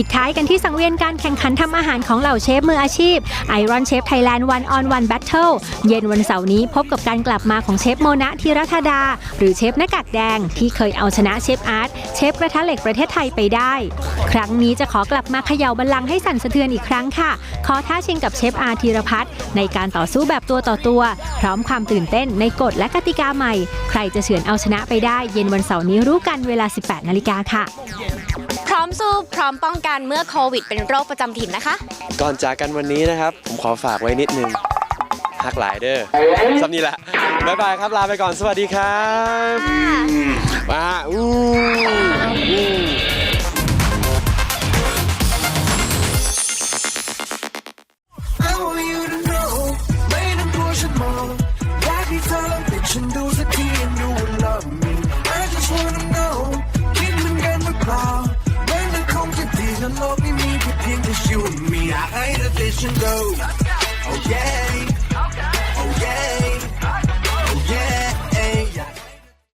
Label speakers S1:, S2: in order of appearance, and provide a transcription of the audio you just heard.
S1: ปิดท้ายกันที่สังเวียนการแข่งขันทำอาหารของเหล่าเชฟมืออาชีพ Iron Chef Thailand One on One Battle เย็นวันเสาร์นี้พบกับการกลับมาของเชฟโมนะธีรธดา หรือเชฟหน้ากากแดง ที่เคยเอาชนะเชฟอาร์ตเชฟกระทะเหล็กประเทศไทยไปได้ ครั้งนี้จะขอกลับมาเขย่าบัลลังก์ให้สั่นสะเทือนอีกครั้งค่ะ ขอท้าชิงกับเชฟอาร์ธีรพัฒน์ในการต่อสู้แบบตัวต่อตัว พร้อมความตื่นเต้นในกฎและกติกาใหม่ ใครจะเฉือนเอาชนะไปได้ เย็นวันเสาร์นี้รู้กันเวลา 18 นาฬิกาค่ะ
S2: ร้อมสู้พร้อมป้องกันเมื่อโควิด เป็นโรคประจำถิ่นนะคะ
S3: ก่อนจากกันวันนี้นะครับ ผมขอฝากไว้นิดนึงฮักหลายเด้อสำนี้แหละบ๊ายบายครับลาไปก่อนสวัสดีครับมาอู้อู้
S4: you and me, I ain't a vision go. Oh.